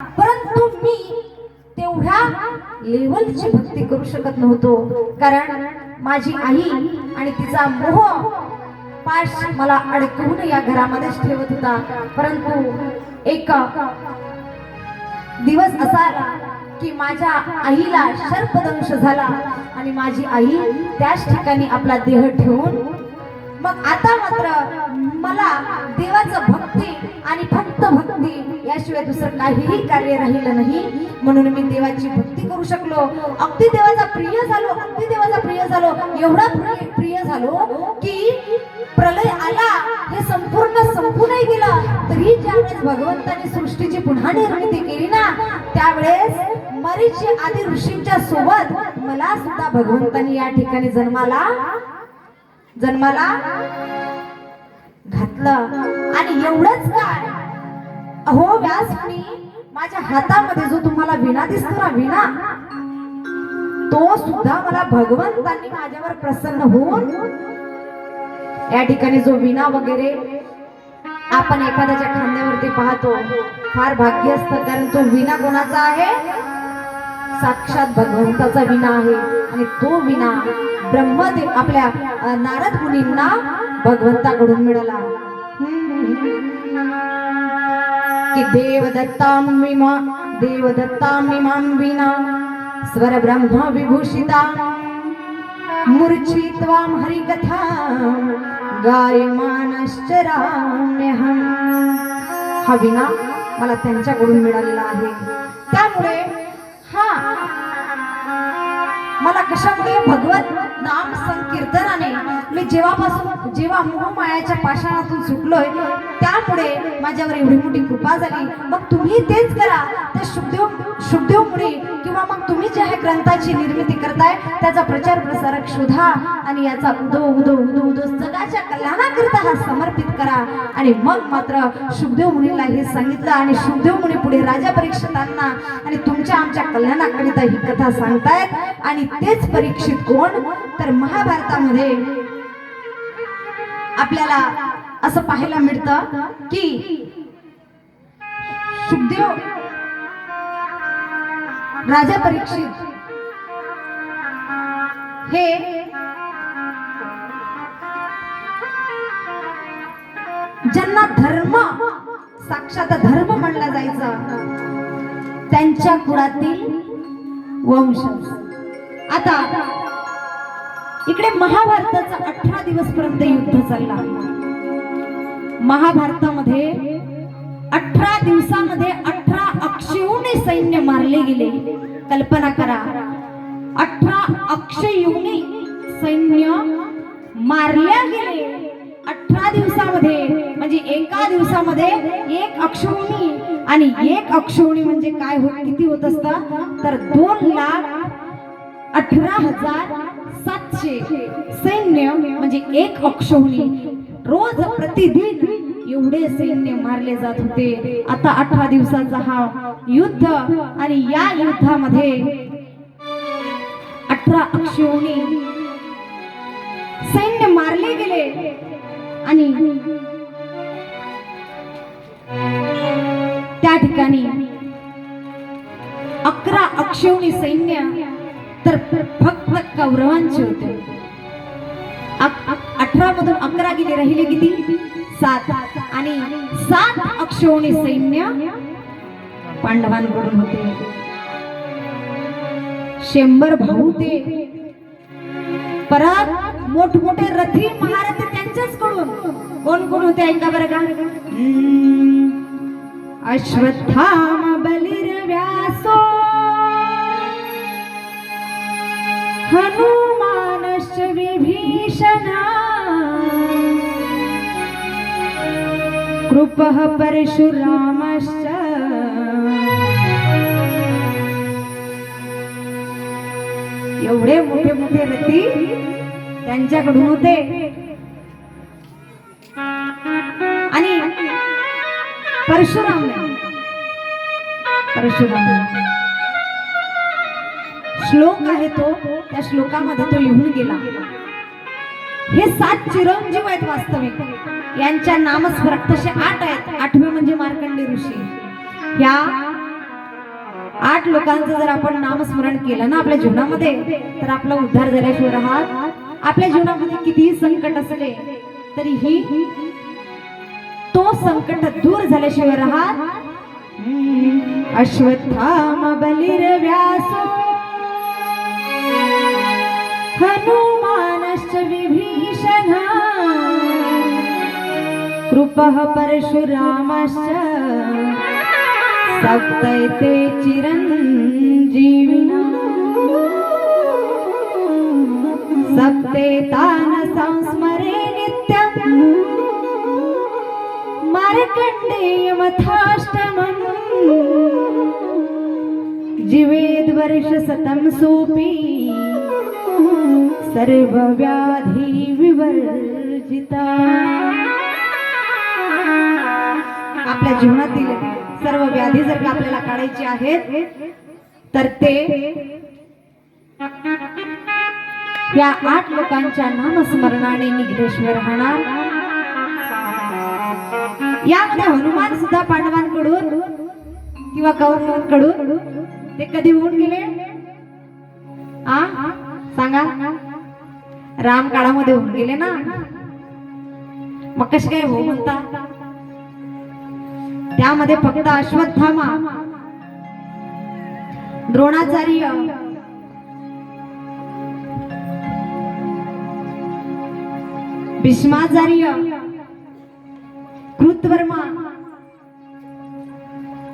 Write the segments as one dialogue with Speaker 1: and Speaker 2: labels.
Speaker 1: परंतु मी तेवढ्या लेवलची भक्ती करू शकत नव्हतो. कारण माझी आई आणि तिचा मोह पाश मला अडकवून या घरामध्येच ठेवत होता. परंतु एक दिवस असा की माझ्या आईला सर्पदंश झाला आणि माझी आई त्याच ठिकाणी आपला देह ठेवून मग आता मात्र मला देवाचं भक्ती आणि फक्त भक्ती. याशिवाय दुसरं काहीही कार्य राहिलं नाही. म्हणून मी देवाची भक्ती करू शकलो. अगदी देवाचा प्रिय झालो अगदी देवाचा प्रिय झालो. एवढा प्रिय झालो की प्रलय आला हे संपूर्ण संपूनही गेलं. तरी ज्यावेळेस भगवंताने सृष्टीची पुन्हा निर्मिती केली ना त्यावेळेस मरीची आदी ऋषींच्या सोबत मला सुद्धा भगवंतानी या ठिकाणी जन्माला जन्माला घातलं आणि एवढंच काय? हो व्यासमुनी माझ्या हातामध्ये जो तुम्हाला विणा दिसतो ना विणा तो सुद्धा मला भगवंतांनी माझ्यावर प्रसन्न होऊन या ठिकाणी जो विणा वगैरे आपण एखाद्याच्या खांद्यावरती पाहतो फार भाग्य असतं कारण तो विणा कोणाचा आहे? साक्षात भगवंताचा विणा आहे. आणि तो विणा ब्रह्मदेव आपल्या नारद मुनींना भगवंताकडून मिळाला. की देवदत्तां विमा देवदत्तां विमां विना स्वर विभूषिता विभूषिता मूर्छित्वां हरिकथा गायमानश्च गायमानश्चराम्यहम् हा विना मला त्यांच्याकडून मिळालेला आहे. त्यामुळे हा मला कशामुळे भगवत नाम संकीर्तनाने मी जेव्हापासून जेव्हा मोहमायाच्या पाषाणातून सुटलोय त्यामुळे माझ्यावर एवढी मोठी कृपा झाली. मग तुम्ही तेच करा. ते शुभदेव शुभदेव किंवा मग तुम्ही जे ह्या ग्रंथाची निर्मिती करताय त्याचा प्रचार प्रसारक शोधा आणि याचा उदो उदो उदो उदो जगाच्या कल्याणाकरिता हा समर्पित करा. आणि मग मात्र शुभदेव मुनीला हे सांगितलं आणि शुभदेव मुनी पुढे राजा परीक्षितांना आणि तुमच्या आमच्या कल्याणाकरिता ही कथा सांगतायत. आणि तेच परीक्षित कोण? तर महाभारतामध्ये आपल्याला असं पाहायला मिळतं की सुखदेव राजा परीक्षित हे ज्यांना धर्म साक्षात धर्म म्हणला जायचा त्यांच्या कुळातील वंश. आता इकडे महाभारताचा अठरा दिवस पर्यंत युद्ध चालला. महाभारतामध्ये अठरा दिवसामध्ये अठरा अक्षयुनी सैन्य मारले गेले. कल्पना करा. अठरा अक्षयुनी सैन्य मारल्या गेले. अठरा दिवसामध्ये म्हणजे एका दिवसामध्ये एक अक्षयुनी आणि एक अक्षौणी म्हणजे काय होत किती होत असतं? तर दोन लाख अठरा हजार सातशे सैन्य म्हणजे एक अक्षौणी. रोज प्रतिदिन एवढे सैन्य मारले जात होते. आता अठरा दिवसाचा हा युद्ध आणि या युद्धामध्ये अठरा अक्षौणी सैन्य मारले गेले. अकरा अक्षौणी सैन्य तर फक्त कौरवांचे होते. अठरा मधून अकरा गेले राहिले किती? सात. आणि सात अक्षौणी सैन्य पांडवांकडून होते. शंभर भाऊ ते परत मोठमोठे रथी महारथ त्यांच्याच कडून कोण कोण होते ऐका बरं का? अश्वत्थाम बलिर व्यासो हनुमानश्च विभीषणा। कृपः परशुरामश्च। एवढे मोठे मोठे रथी त्यांच्याकडून होते. आणि परशुराम. परशुराम. श्लोक आहे तो त्या श्लोकामध्ये तो लिहून गेला. हे सात चिरंजीव आहेत वास्तविक. यांच्या नामस्मरण तसे आठ आहेत. आठवे म्हणजे मार्कंडे ऋषी. ह्या आठ लोकांचं जर आपण नामस्मरण केलं ना आपल्या जीवनामध्ये तर आपला उद्धार झाल्याशिवाय राहत आपल्या जीवनामध्ये कितीही संकट असले तरीही तो संकट दूर झाल्याशिवाय राहत अश्वत्थाम बलिर्व्यासो व्यास कृपः परशुरामश्च सप्तैते चिरञ्जीविना। सप्ते तान् संस्मरे नित्यम् मार्कण्डेयमथाष्टमम्। जीवेद्वर्षशतं सोऽपि सर्वव्याधी विवर्जिता जीवनातील सर्व व्याधी जर का आपल्याला काढायची आहेत तर ते या आठ लोकांच्या नामस्मरणाने निघ्नेश्वर राहणार. यामध्ये हनुमान सुद्धा पांडवांकडून किंवा कौरवांकडून ते कधी होऊन गेले? आ? सांगा. राम काळामध्ये होऊन गेले ना? मग कसे काय हो म्हणता? त्यामध्ये फक्त अश्वत्थामा. द्रोणाचार्य. भीष्माचार्य. कृतवर्मा.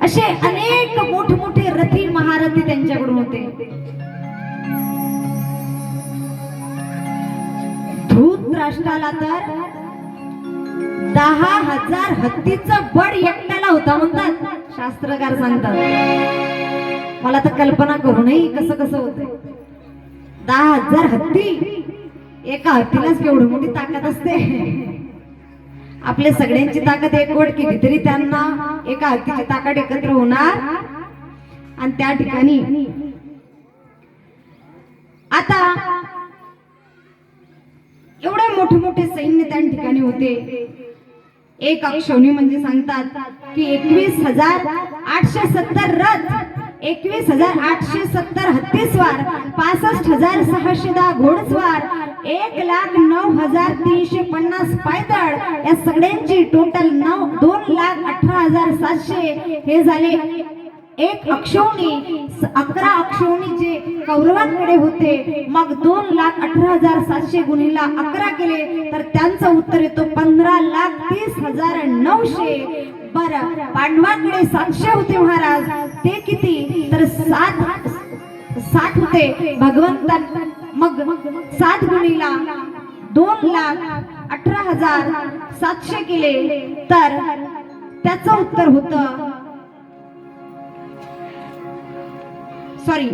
Speaker 1: असे अनेक मोठमोठे रथी महारथी त्यांच्याकडून होते. धूत राष्ट्राला तर दहा हजार हत्तीचं एक केला होता म्हणतात. शास्त्रकार सांगतात. मला तर कल्पना करू नये कसं कसं होत दहा हजार हत्ती एका हत्तीलाच केवढी मोठी ताकद असते. आपल्या सगळ्यांची ताकद एकवट केली तरी त्यांना एका हत्तीची ताकद एकत्र होणार. आणि त्या ठिकाणी आता एवढे मोठे मोठे सैन्य त्या ठिकाणी होते. एक अक्षौणी म्हणजे सांगतात की एकवीस हजार आठशे सत्तर रथ एकवीस हजार आठशे सत्तर हत्तीस्वार पासष्ट हजार सहाशे दहा घोडस्वार एक लाख नऊ हजार तीनशे पन्नास पायदळ या सगळ्यांची टोटल नऊ दोन लाख अठरा हजार सातशे. हे झाले एक अक्षौणी अकरा अक्षौणी जे कौरवांकडे होते मग दोन लाख अठरा हजार सातशे गुणीला अकरा केले तर त्यांचं उत्तर येतो पंधरा लाख तीस हजार नऊशे. बर पांडवांकडे सातशे होते महाराज. ते किती? तर सात साठ होते. भगवंतां मग सात गुणीला दोन लाख अठरा हजार सातशे केले. तर त्याचं उत्तर होतं सॉरी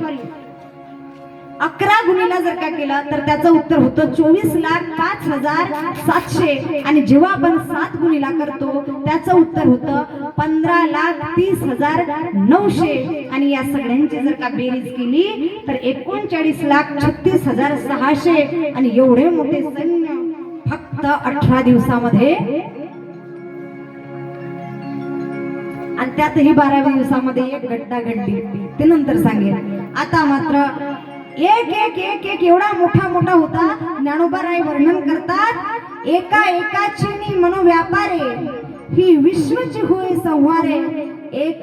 Speaker 1: अकरा गुणीला जर का केला तर त्याचं उत्तर होतं चोवीस लाख पाच हजार सातशे. आणि जेव्हा आपण सात गुणीला करतो त्याचं उत्तर होतं पंधरा लाख तीस हजार नऊशे. आणि या सगळ्यांची जर का बेरीज केली तर एकोणचाळीस लाख छत्तीस हजार सहाशे. आणि एवढे मोठे सैन्य फक्त अठरा दिवसामध्ये आणि त्यातही बाराव्या दिवसामध्ये एक घटना घडली ते नंतर सांगेल आता मात्र एक एक एक एक एवढा मोठा मोठा होता. ज्ञानोबाराय वर्णन करतात एका एकाची मनोव्यापारे ही विश्वची होय संहारे एक